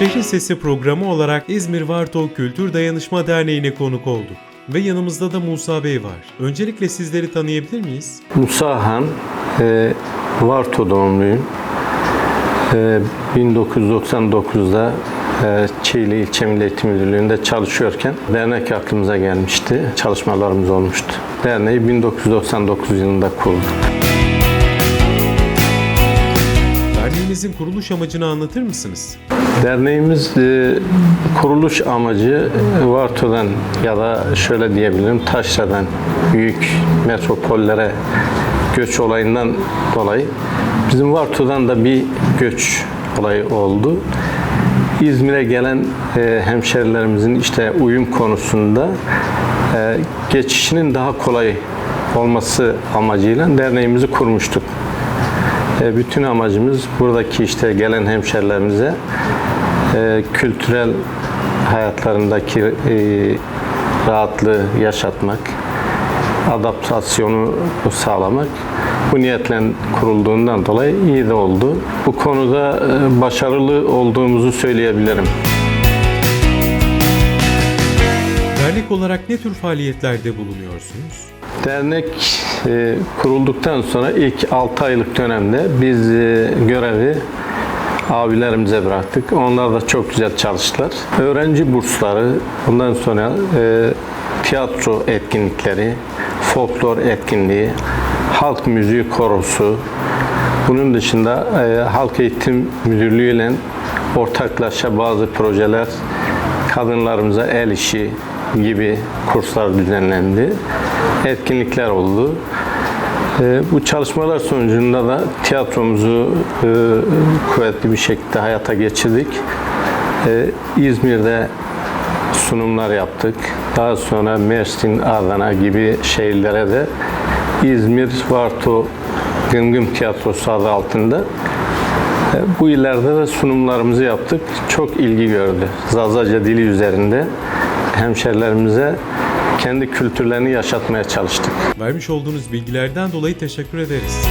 Şehrin Sesi programı olarak İzmir Varto Kültür Dayanışma Derneği'ne konuk olduk. Ve yanımızda da Musa Bey var. Öncelikle sizleri tanıyabilir miyiz? Musa Han, e, Varto doğumluyum. E, 1999'da e, Çiğli İlçe Milli Eğitim Müdürlüğü'nde çalışıyorken dernek aklımıza gelmişti. Çalışmalarımız olmuştu. Derneği 1999 yılında kurduk. Derneğinizin kuruluş amacını anlatır mısınız? Derneğimiz e, kuruluş amacı e, Varto'dan ya da şöyle diyebilirim Taşra'dan büyük metropollere göç olayından dolayı bizim Varto'dan da bir göç olayı oldu. İzmir'e gelen e, hemşerilerimizin işte uyum konusunda geçişinin daha kolay olması amacıyla derneğimizi kurmuştuk. E, Bütün amacımız buradaki işte gelen hemşerilerimize e, kültürel hayatlarındaki e, rahatlığı yaşatmak, adaptasyonu sağlamak. Bu niyetle kurulduğundan dolayı iyi de oldu. Bu konuda başarılı olduğumuzu söyleyebilirim. Dernek olarak ne tür faaliyetlerde bulunuyorsunuz? Dernek e, kurulduktan sonra ilk 6 aylık dönemde biz e, görevi abilerimize bıraktık. Onlar da çok güzel çalıştılar. Öğrenci bursları, ondan sonra e, tiyatro etkinlikleri, folklor etkinliği, halk müziği korosu, bunun dışında e, Halk Eğitim Müdürlüğü ile ortaklaşa bazı projeler, kadınlarımıza el işi gibi kurslar düzenlendi. Etkinlikler oldu. E, bu çalışmalar sonucunda da tiyatromuzu e, kuvvetli bir şekilde hayata geçirdik. E, İzmir'de sunumlar yaptık. Daha sonra Mersin, Adana gibi şehirlere de İzmir Varto Gımgım Tiyatrosu adı altında e, bu illerde de sunumlarımızı yaptık. Çok ilgi gördü. Zazaca dili üzerinde hemşerilerimize kendi kültürlerini yaşatmaya çalıştık. Vermiş olduğunuz bilgilerden dolayı teşekkür ederiz.